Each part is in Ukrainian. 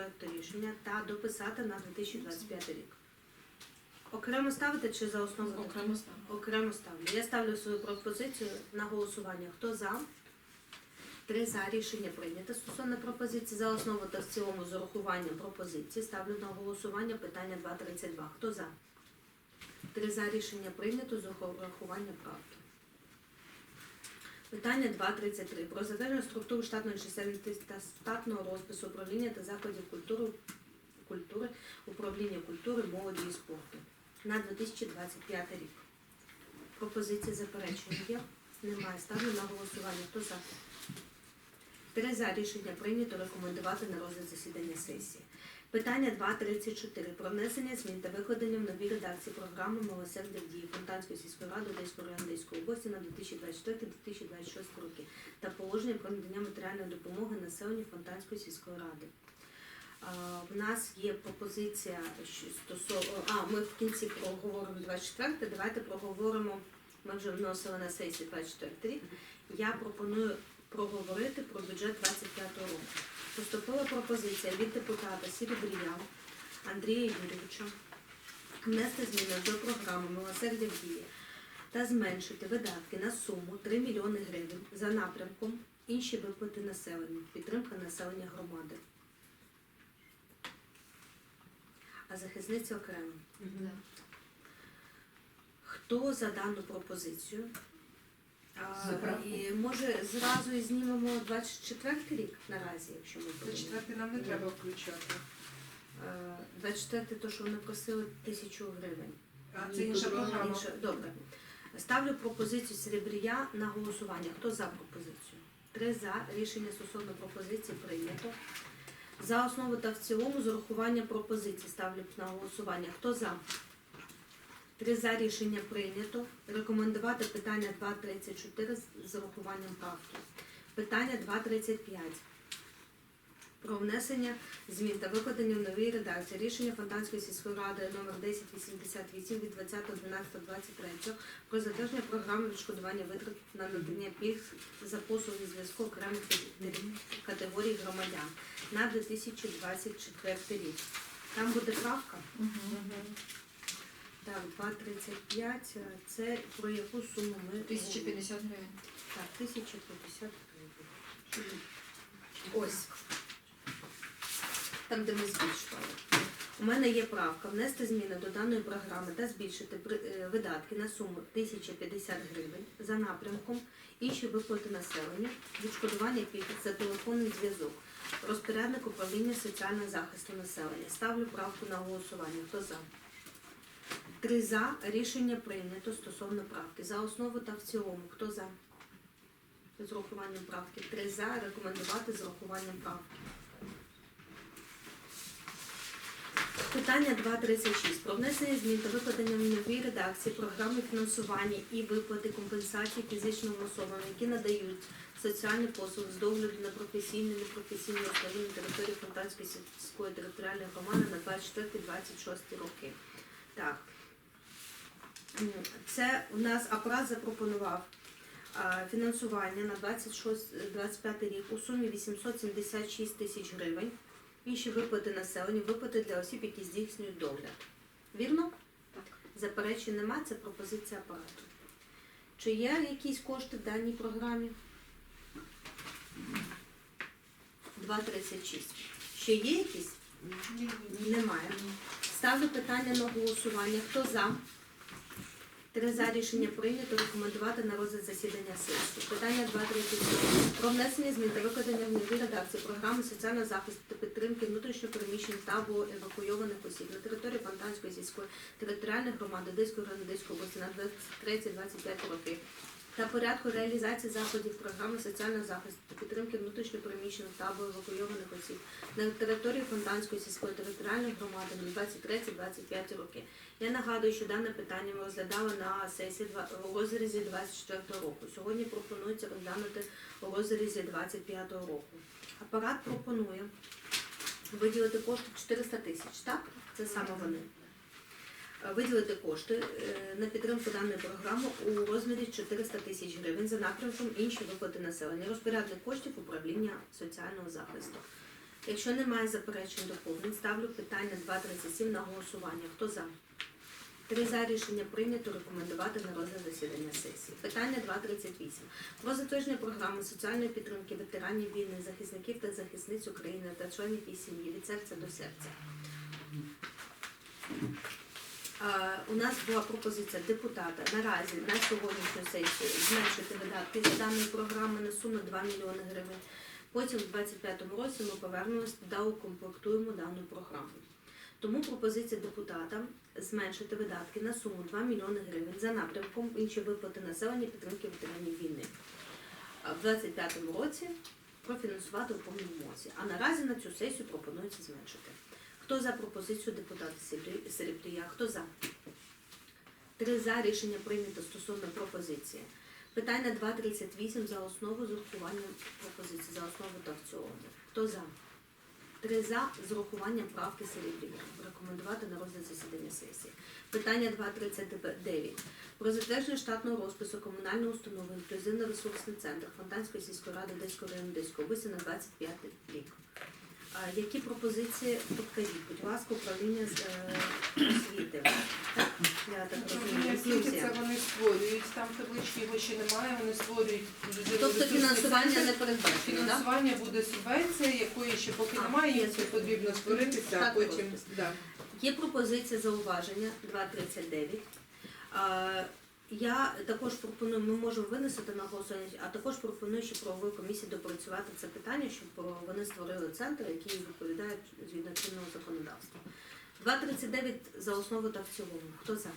проекту рішення та дописати на 2025 рік. Окремо ставити чи за основу? Окремо ставимо. Окремо ставлю. Я ставлю свою пропозицію на голосування. Хто за? Три за рішення прийнято. Стосовно пропозиції за основу та в цілому з урахуванням пропозиції ставлю на голосування питання 2.32. Хто за? Три за рішення прийнято з урахуванням правки. Питання 2.33. Про затвердження структури штатної чисельності та штатного розпису управління та закладів культури, культури, управління культури, молоді і спорту на 2025 рік. Пропозиції заперечення є? Немає. Ставлю на голосування. Хто за? Три за рішення прийнято рекомендувати на розгляд засідання сесії. Питання 2.34. Про внесення змін та викладення в новій редакції програми «Милосердя дії Фонтанської сільської ради Одеської району Одеської області на 2024-2026 роки та положення про надання матеріальної допомоги населенню Фонтанської сільської ради. В нас є пропозиція стосовно. А, ми в кінці проговоримо 24, давайте проговоримо. Ми вже вносили на сесії 24 рік. Я пропоную проговорити про бюджет 25 року. Поступила пропозиція від депутата Сірібрія Андрія Юрійовича внести зміни до програми «Милосердя в дії» та зменшити видатки на суму 3 мільйони гривень за напрямком інші виплати населенню, підтримка населення громади. А захисниця окремо. Хто за дану пропозицію? А, і може зразу і знімемо 24 рік наразі, якщо ми За будемо. четвертий нам не треба включати. Е, 24 то, що вони просили тисячу гривень. А це інша програма. Інше. Добре. Ставлю пропозицію Серебрія на голосування. Хто за пропозицію? Три за. Рішення стосовно пропозиції прийнято. За основу та в цілому з урахуванням пропозицій ставлю на голосування. Хто за? Три за рішення прийнято. Рекомендувати питання 2.34 з- урахуванням правки. Питання 2.35 про внесення змін та викладення в новій редакції рішення Фонтанської сільської ради номер 1088 від 20.12.23 про затвердження програми відшкодування витрат на надання пільг за послуги зв'язку окремих категорій громадян на 2024 рік. Там буде правка. Мгм. Так, 2.35. Це про яку суму ми 1050 гривень. Так, 1050 гривень. Ось. Там, де ми збільшували. У мене є правка внести зміни до даної програми та збільшити е, видатки на суму 1050 гривень за напрямком інші виплати населення, відшкодування пільг за телефонний зв'язок, розпорядник управління соціального захисту населення. Ставлю правку на голосування. Хто за? Три за. Рішення прийнято стосовно правки. За основу та в цілому. Хто за? З урахуванням правки. Три за. Рекомендувати з урахуванням правки. Питання 2.36. Про внесення змін та викладення в новій редакції програми фінансування і виплати компенсації фізичним особам, які надають соціальні послуги з догляду на професійні непрофесійні на території Фонтанської сільської територіальної громади на 24-26 роки. Так. Це у нас апарат запропонував фінансування на 26, 25 рік у сумі 876 тисяч гривень. Інші виплати населенню, виплати для осіб, які здійснюють догляд. Вірно? Так. Заперечень нема, це пропозиція апарату. Чи є якісь кошти в даній програмі? 2,36. Ще є якісь? Немає. Ставлю питання на голосування. Хто за? Три за рішення прийнято рекомендувати на розгляд засідання сесії. Питання 2.37. Про внесення змін та викладення в новій редакції програми соціального захисту та підтримки внутрішньопереміщених та або евакуйованих осіб на території Фонтанської сільської територіальної громади Одеської району області на 23-25 роки та порядку реалізації заходів програми соціального захисту підтримки внутрішньопереміщених та або евакуйованих осіб на території Фонтанської сільської територіальної громади на 23-25 роки. Я нагадую, що дане питання ми розглядали на сесії у розрізі 24 року. Сьогодні пропонується розглянути у розрізі 25 року. Апарат пропонує виділити кошти 400 тисяч, так? Це саме вони. Виділити кошти е, на підтримку даної програми у розмірі 400 тисяч гривень за напрямком інші виплати населення. Розпорядник коштів управління соціального захисту. Якщо немає заперечень доповнень, ставлю питання 237 на голосування. Хто за? Три за рішення прийнято рекомендувати на розгляд засідання сесії. Питання 238. Про затвердження програми соціальної підтримки ветеранів війни, захисників та захисниць України та членів їх сім'ї від серця до серця. У нас була пропозиція депутата наразі на сьогоднішню сесію зменшити видатки за даної програми на суму 2 мільйони гривень. Потім в 2025 році ми повернемось та укомплектуємо дану програму. Тому пропозиція депутата зменшити видатки на суму 2 мільйони гривень за напрямком інші виплати населення підтримки ветеранів війни. В 2025 році профінансувати у повному обсязі. А наразі на цю сесію пропонується зменшити. Хто за пропозицію депутата Серебрі- Серебрія? Хто за? Три за рішення прийнято стосовно пропозиції. Питання 2.38 за основу з урахуванням пропозиції за основу та в цілому. Хто за? Три за з урахуванням правки Серебрія. Рекомендувати на розгляд засідання сесії. Питання 2.39. Про затвердження штатного розпису комунальної установи інклюзивно-ресурсний центр Фонтанської сільської ради Одеської району Одеської області на 25 рік. Які пропозиції підкажіть, будь ласка, управління з е, освіти? Так? Я так розумію, інклюзія. це вони створюють, там таблички його ще немає, вони створюють Тобто фінансування не передбачено, так? Фінансування буде субвенція, якої ще поки А, немає, є їм це потрібно створитися, а Так, потім да. Є пропозиція зауваження 2.39. А, Я також пропоную, ми можемо винести на голосування, а також пропоную, щоб правової комісії допрацювати це питання, щоб вони створили центр, який відповідає згідно чинного законодавства. 2.39 за основу та в цілому. Хто за?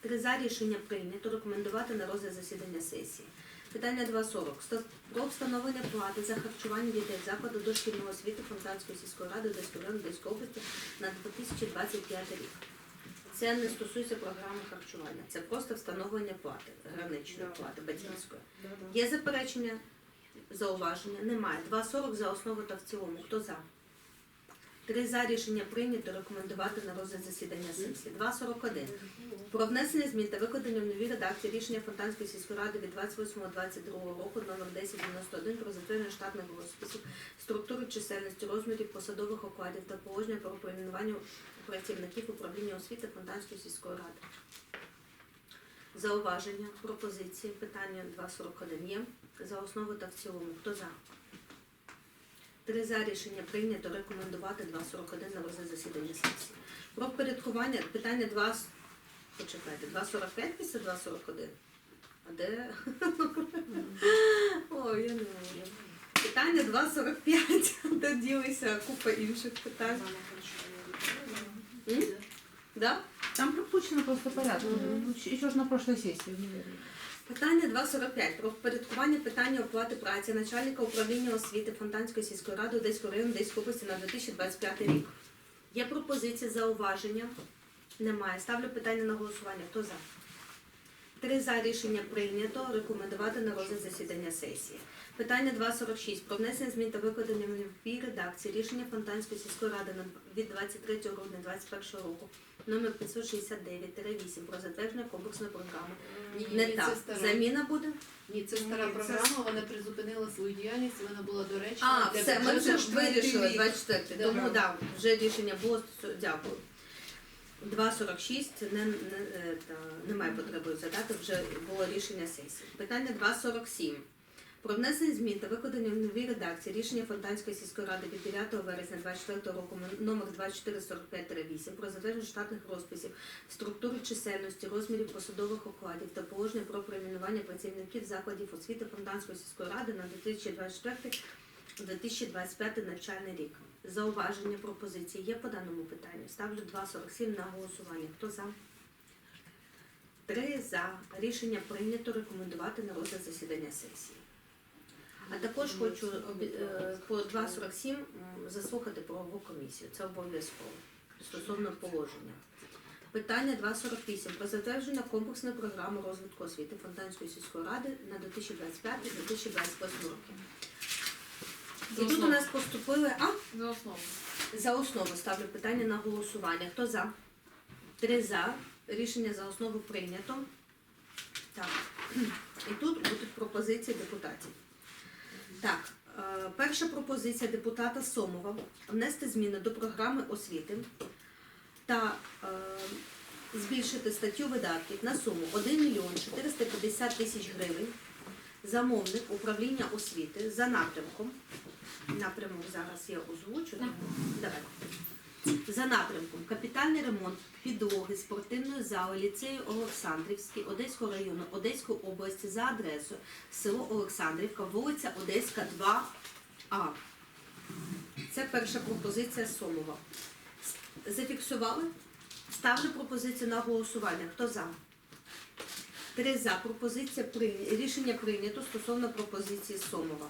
Три за рішення прийнято рекомендувати на розгляд засідання сесії. Питання 2.40. Про встановлення плати за харчування дітей закладу дошкільної освіти Фонтанської сільської ради Одеської області на 2025 рік. Це не стосується програми харчування, це просто встановлення плати, граничної плати батьківської. Є заперечення, зауваження? Немає. 2.40 за основу та в цілому. Хто за? Три за рішення прийнято рекомендувати на розгляд засідання сесії. 2.41. Про внесення змін та викладення в новій редакції рішення Фонтанської сільської ради від 28.22 року номер 1091 про затвердження штатних розписів, структури чисельності, розмірів посадових окладів та положення про перейменування працівників управління освіти Фонтанської сільської ради. Зауваження, пропозиції, питання 2.41 є. За основу та в цілому. Хто за? Три за рішення прийнято рекомендувати 2.41 на розгляд засідання сесії. Про впорядкування питання 2... Почекайте, 2.45 після 2.41? А де? Ой, я не можу. Питання 2.45. Де ділися купа інших питань? М? Да? Там пропущено просто порядок. Еще ж на прошлой сессии. Питання 2.45. Про впорядкування питання оплати праці начальника управління освіти Фонтанської сільської ради Одеського району Одеської області на 2025 рік. Є пропозиції, зауваження? Немає. Ставлю питання на голосування. Хто за? Три за рішення прийнято. Рекомендувати на розгляд засідання сесії. Питання 2.46. Про внесення змін та викладення в новій редакції рішення Фонтанської сільської ради на- від 23 грудня 2021 року номер 569-8 про затвердження комплексної програми. Ні, Не ні, так. це стара. Заміна буде? Ні, це стара Ні, це- програма, вона призупинила свою діяльність, вона була доречна. А, для все, ми бюджету. вже ж вирішили 24. Да. Тому да, вже рішення було. Дякую. 2.46 не, не, е, та, немає потреби розглядати, вже було рішення сесії. Питання 2.47. Про внесення змін та викладення в новій редакції рішення Фонтанської сільської ради від 9 вересня 24 року номер 2445-8 про затвердження штатних розписів, структури чисельності, розмірів посадових окладів та положення про перейменування працівників закладів освіти Фонтанської сільської ради на 2024-2025 навчальний рік. Зауваження пропозиції є по даному питанню. Ставлю 2.47 на голосування. Хто за? Три за. Рішення прийнято рекомендувати на розгляд засідання сесії. А також хочу е, по 2.47 заслухати правову комісію. Це обов'язково стосовно положення. Питання 2.48 про затвердження комплексної програми розвитку освіти Фонтанської сільської ради на 2025-2028 роки. І тут у нас поступили а? За основу. за основу. Ставлю питання на голосування. Хто за? Три за. Рішення за основу прийнято. Так. І тут будуть пропозиції депутатів. Так, Е, Перша пропозиція депутата Сомова внести зміни до програми освіти та е, збільшити статтю видатків на суму 1 мільйон 450 тисяч гривень. Замовник управління освіти за напрямком. Напрямок зараз я озвучу. Давай. За напрямком капітальний ремонт підлоги спортивної зали ліцею Олександрівський Одеського району Одеської області за адресою село Олександрівка, вулиця Одеська, 2А. Це перша пропозиція Сомова. С- Зафіксували? Ставлю пропозицію на голосування. Хто за? Три за. Пропозиція прийня... Рішення прийнято стосовно пропозиції Сомова.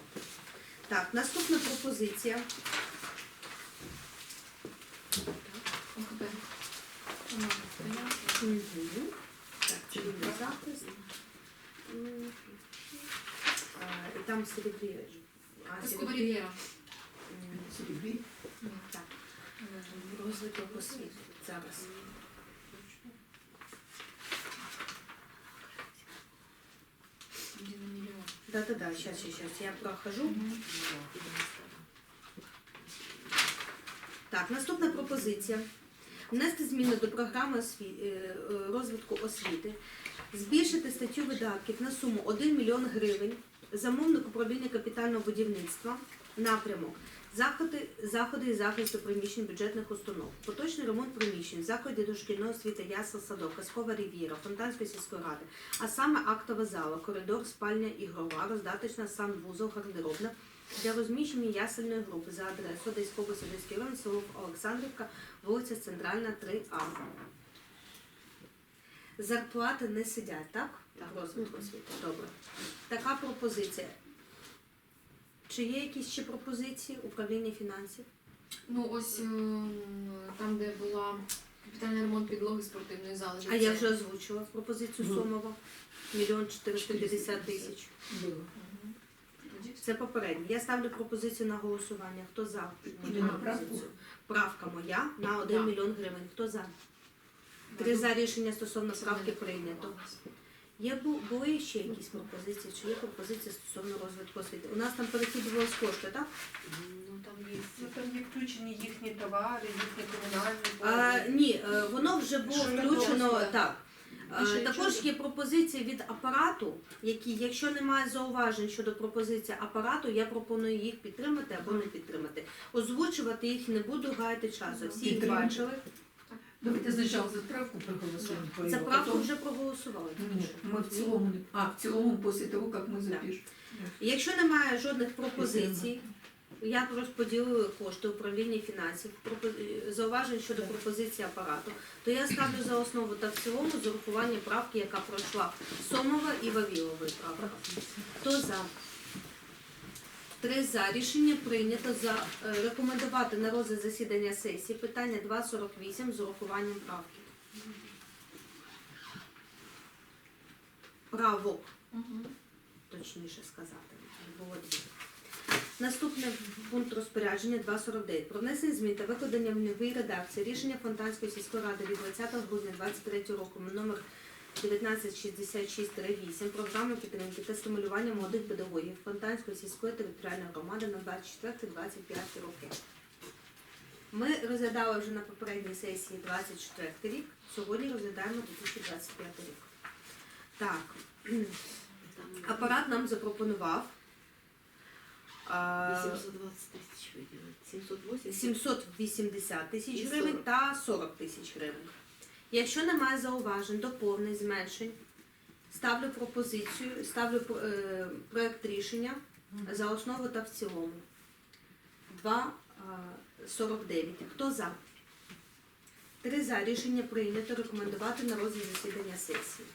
Так, наступна пропозиція. Так, захист. М. А, І там серебрі. А, Пескова серебрі. М. Так, розвиток освіти. Зараз. Один мільйон. Да-да-да, сейчас, сейчас, я прохожу. Так, наступна пропозиція. Внести зміни до програми осві- е, розвитку освіти, збільшити статтю видатків на суму 1 мільйон гривень, замовник управління капітального будівництва, напрямок, заходи, заходи і захисту приміщень бюджетних установ, поточний ремонт приміщень, закладів дошкільної освіти, ясел, садок, казкова рів'єра, Фонтанської сільської ради, а саме актова зала, коридор, спальня, ігрова, роздаточна, санвузол, гардеробна, для розміщення ясельної групи за адресою Одеської області, Одеський район, село Олександрівка, вулиця Центральна, 3А. Зарплати не сидять, так? Так, розвитку освіти. Добре. Така пропозиція. Чи є якісь ще пропозиції управління фінансів? Ну ось ем, там, де була капітальний ремонт підлоги спортивної зали. А я вже озвучила пропозицію Сомова. Мільйон 450 тисяч. Мгм. Це попереднє. Я ставлю пропозицію на голосування. Хто за мою правку? пропозицію? Правка моя на 1 Так. мільйон гривень. Хто за? Три за рішення стосовно правки прийнято. Є були ще якісь пропозиції? Чи є пропозиції стосовно розвитку освіти? У нас там перекидувалось кошти, так? Ну там є. Ну, там є включені їхні товари, їхні комунальні А, ні, е, воно вже було Що не включено було, так. Е, Більше Також нічого? є пропозиції від апарату, які, якщо немає зауважень щодо пропозиції апарату, я пропоную їх підтримати або не підтримати. Озвучувати їх не буду, гаяти часу. Всі їх Підтримати. бачили. Давайте спочатку за правку проголосуємо. по За його, правку потім- вже проголосували. Ні, ми в цілому, не- а, в цілому після того, як ми запишемо. Якщо немає жодних пропозицій, я розподілила кошти управління фінансів, пропо- зауважень щодо пропозиції апарату, то я ставлю за основу та в цілому з урахуванням правки, яка пройшла Сомова і Вавілової правки. Хто за? Три за. Рішення прийнято за е, рекомендувати на розгляд засідання сесії питання 2.48 з урахуванням правки. Правок Мгм. точніше сказати. Було. Наступний пункт розпорядження 249. Про внесення змін та викладення в новій редакції рішення Фонтанської сільської ради від 20 грудня 2023 року номер 1966-8 програми підтримки та стимулювання молодих педагогів Фонтанської сільської територіальної громади на 24-25 роки. Ми розглядали вже на попередній сесії 24 рік, сьогодні розглядаємо 2025 рік. Так, апарат нам запропонував а, 820 тисяч виділити. 780. 780 тисяч гривень та 40 тисяч гривень. Якщо немає зауважень, доповнень, зменшень, ставлю пропозицію, ставлю е, проєкт рішення за основу та в цілому. 2,49. Хто за? Три за. Рішення прийнято. Рекомендувати на розгляд засідання сесії.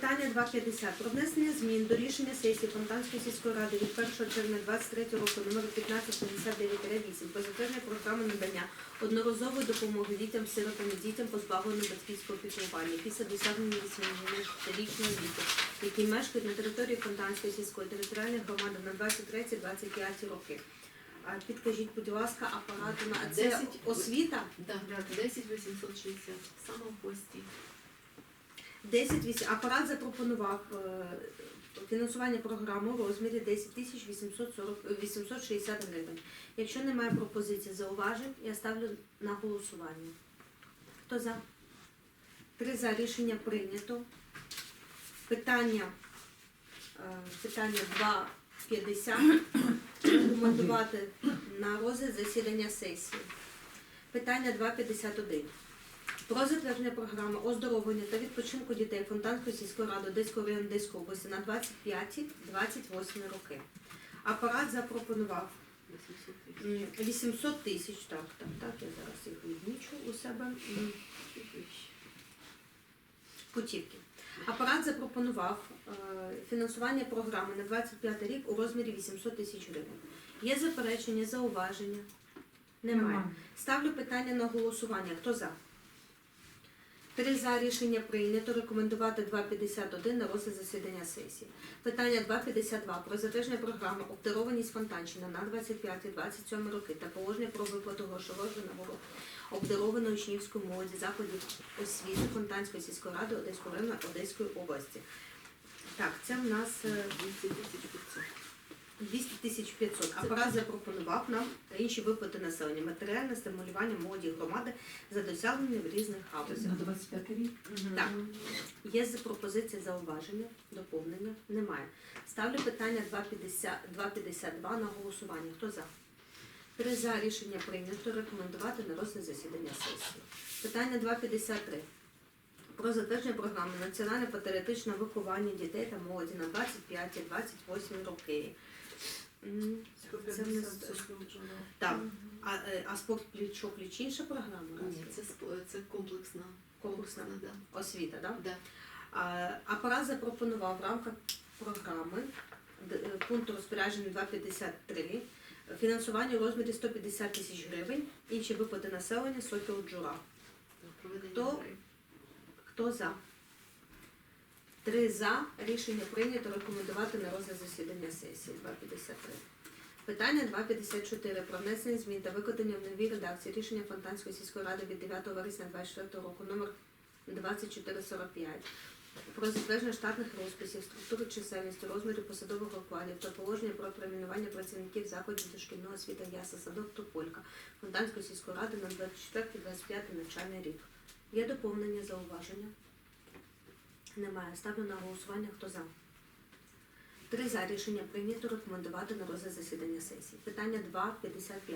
Питання 2.50. Про внесення змін до рішення сесії Фонтанської сільської ради від 1 червня 23 року номер 1559-8 про затвердження програми надання одноразової допомоги дітям, сиротам і дітям позбавленим батьківського піклування після досягнення 18-річного віку, які мешкають на території Фонтанської сільської територіальної громади на 23-25 роки. А підкажіть, будь ласка, апарату на це 10. освіта? Да, 10 860. Саме в пості. 10 вісім- апарат запропонував е, фінансування програми у розмірі 10 тисяч 840 860 гривень. Якщо немає пропозицій зауважень, я ставлю на голосування. Хто за? Три за рішення прийнято. Питання, е, питання 2.50 рекомендувати на розгляд засідання сесії. Питання 2.51. Про затвердження програми оздоровлення та відпочинку дітей Фонтанської сільської ради Одеського району Одеської області на 25-28 роки. Апарат запропонував 800 тисяч. м, 800 тисяч. Так, так, так, я зараз їх відмічу у себе. Путівки. Апарат запропонував е, фінансування програми на 25 рік у розмірі 800 тисяч гривень. Є заперечення, зауваження? Немає. Ставлю питання на голосування. Хто за? Три за рішення прийнято. Рекомендувати 2.51 на розгляд засідання сесії. Питання 2.52 про затвердження програми обдарованість Фонтанщина на 25-27 роки та положення про виплату грошової винагороди обдарованої учнівської молоді закладів освіти Фонтанської сільської ради Одеського району Одеської області. Так, це в нас е, 200 тисяч 500. 200 тисяч 500. Апарат запропонував нам інші виплати населення, матеріальне стимулювання молоді громади за досягнення в різних галузях. На 25 рік. Так, є пропозиції зауваження, доповнення? Немає. Ставлю питання 252 на голосування. Хто за? Три за рішення прийнято рекомендувати на розгляд засідання сесії. Питання 253. Про затвердження програми національне патріотичне виховання дітей та молоді на 25-28 роки. Це в нас так. А, е, а спорт пліч пліч інша програма? Ні, це, сп- це комплексна. Комплексна да. освіта, так? Да. А, Апарат запропонував в рамках програми д- е, пункту розпорядження 253 фінансування у розмірі 150 тисяч гривень, інші виплати населення сокіл джура. Проведення Хто? Хто за? Три за. Рішення прийнято рекомендувати на розгляд засідання сесії 253. Питання 254 про внесення змін та викладення в новій редакції рішення Фонтанської сільської ради від 9 вересня 24 року номер 2445 про затвердження штатних розписів, структури чисельності, розмірів посадових окладів та положення про перейменування працівників закладів дошкільного освіти ясла садок Тополька Фонтанської сільської ради на 24-25 навчальний рік. Є доповнення зауваження? Немає. Ставлю на голосування. Хто за? Три за рішення прийнято рекомендувати на розгляд засідання сесії. Питання 2.55.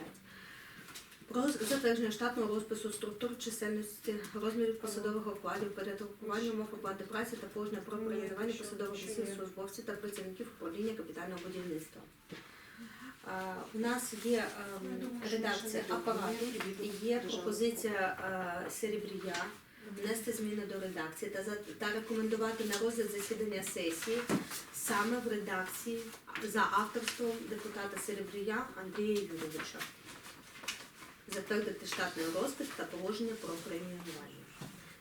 Про затвердження штатного розпису структур чисельності, розмірів посадових окладів, передрукування умов оплати праці та положення про перейменування посадових осіб, службовців та працівників управління капітального будівництва. У нас є ем, редакція апарату, є пропозиція е, Серебрія внести зміни до редакції та, за- та рекомендувати на розгляд засідання сесії саме в редакції за авторством депутата Серебрія Андрія Юрійовича. Затвердити штатний розпис та положення про преміювання.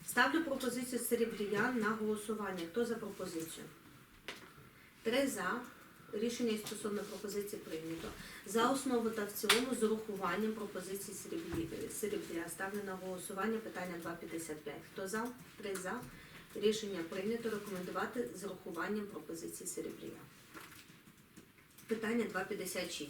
Ставлю пропозицію Серебрія на голосування. Хто за пропозицію? Три за. Рішення стосовно пропозиції прийнято. За основу та в цілому з урахуванням пропозиції Серебря. Ставлю на голосування питання 2.55. Хто за? Три за. Рішення прийнято рекомендувати з урахуванням пропозиції Серебрія. Питання 2.56.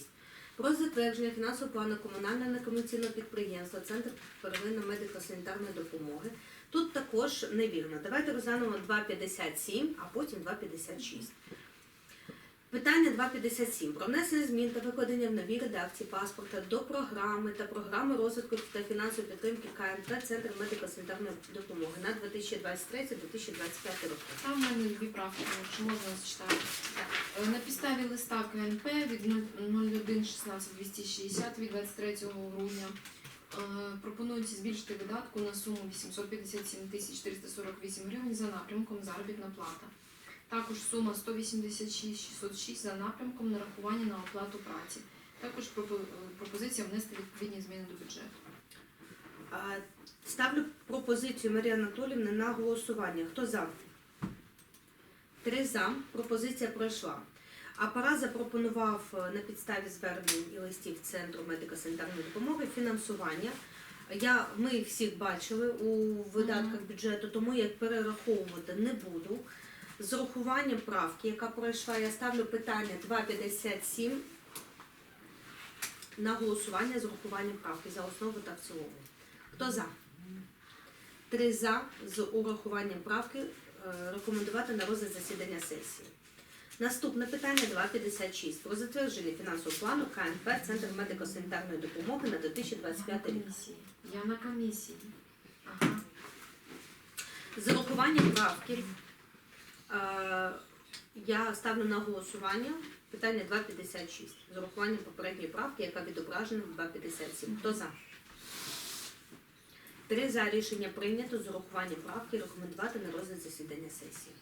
Про затвердження фінансового плану комунального некомерційного підприємства Центр первинної медико-санітарної допомоги. Тут також невірно. Давайте розглянемо 2.57, а потім 2.56. Питання 2.57. Про внесення змін та викладення в новій редакції паспорта до програми та програми розвитку та фінансової підтримки КМТ Центр медико-санітарної допомоги на 2023-2025 роки. Там в мене дві правки, якщо можна зачитати. Е, На підставі листа КНП від 01.16.260 від 23 грудня е, пропонується збільшити видатку на суму 857 тисяч 348 гривень за напрямком заробітна плата. Також сума 186 606 за напрямком нарахування на оплату праці. Також пропозиція внести відповідні зміни до бюджету. Ставлю пропозицію Марії Анатоліївни на голосування. Хто за? Три за. Пропозиція пройшла. Апарат запропонував е, на підставі звернень і листів Центру медико-санітарної допомоги фінансування Я, ми всіх бачили у видатках бюджету, тому я перераховувати не буду. З урахуванням правки, яка пройшла, я ставлю питання 2.57 на голосування з урахуванням правки за основу та в цілому. Хто за? Три за з урахуванням правки е, рекомендувати на розгляд засідання сесії. Наступне питання 2.56 про затвердження фінансового плану КНП Центр медико-санітарної допомоги на 2025 рік. Я на комісії. Ага. З урахуванням правки я ставлю на голосування питання 2.56 з урахуванням попередньої правки, яка відображена в 2.57. Хто за? Три за рішення прийнято з урахуванням правки рекомендувати на розгляд засідання сесії.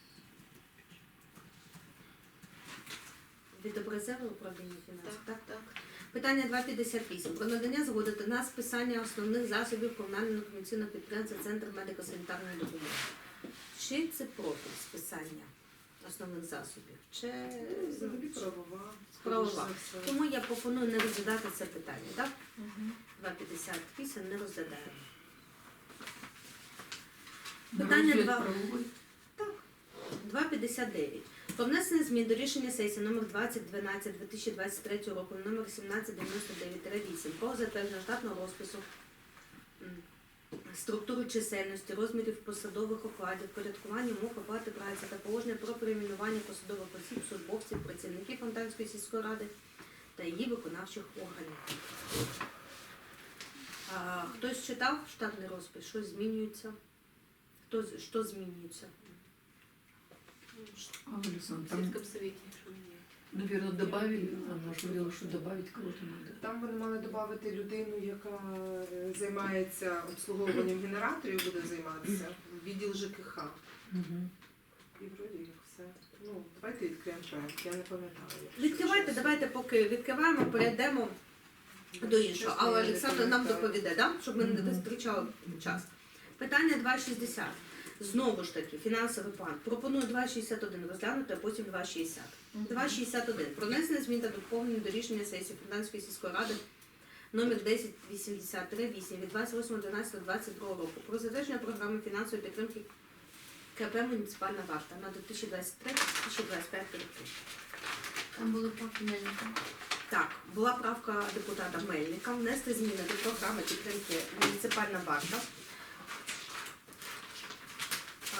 Відобразили управління фінансів? Так, так, так. Питання 2.58. Про надання згоди на списання основних засобів комунального комерційного підприємства Центр медико-санітарної допомоги. Чи це проти списання основних засобів? Чи Взагалі правова. Правова. все. тому я пропоную не розглядати це питання, так? Мгм. 2.58 не розглядаємо. Питання два. правовий. 2.59. Про внесення змін до рішення сесії номер 2012 2023 року номер 1799-8 про затвердження штатного розпису структури чисельності, розмірів посадових окладів, порядкування умов оплати праці та положення про перейменування посадових осіб, службовців, працівників Фонтанської сільської ради та її виконавчих органів. А, хтось читав штатний розпис? Щось змінюється? Хто, що змінюється? В сільському совєті, що мені. Наверное, добавили, она же говорила, что добавить кого-то надо. Там вони мали додати людину, яка е, займається обслуговуванням генераторів, буде займатися відділ ЖКХ. І вроді як все. Ну, давайте відкриємо проект, я не пам'ятаю. Відкривайте, давайте поки відкриваємо, перейдемо до іншого. Але Олександр нам доповіде, да? щоб ми не Мгм. втрачали час. Питання 2.60. Знову ж таки, фінансовий план. Пропоную 2.61 розглянути, а потім 2.60. 2.61. Про внесення змін та доповнення до рішення сесії Фонтанської сільської ради номер 1083-8 від 28.11.22 року про затвердження програми фінансової підтримки КП «Муніципальна варта» на 2023-2025 роки. Там були правки Мельника. Так, була правка депутата Мельника внести зміни до програми підтримки муніципальна варта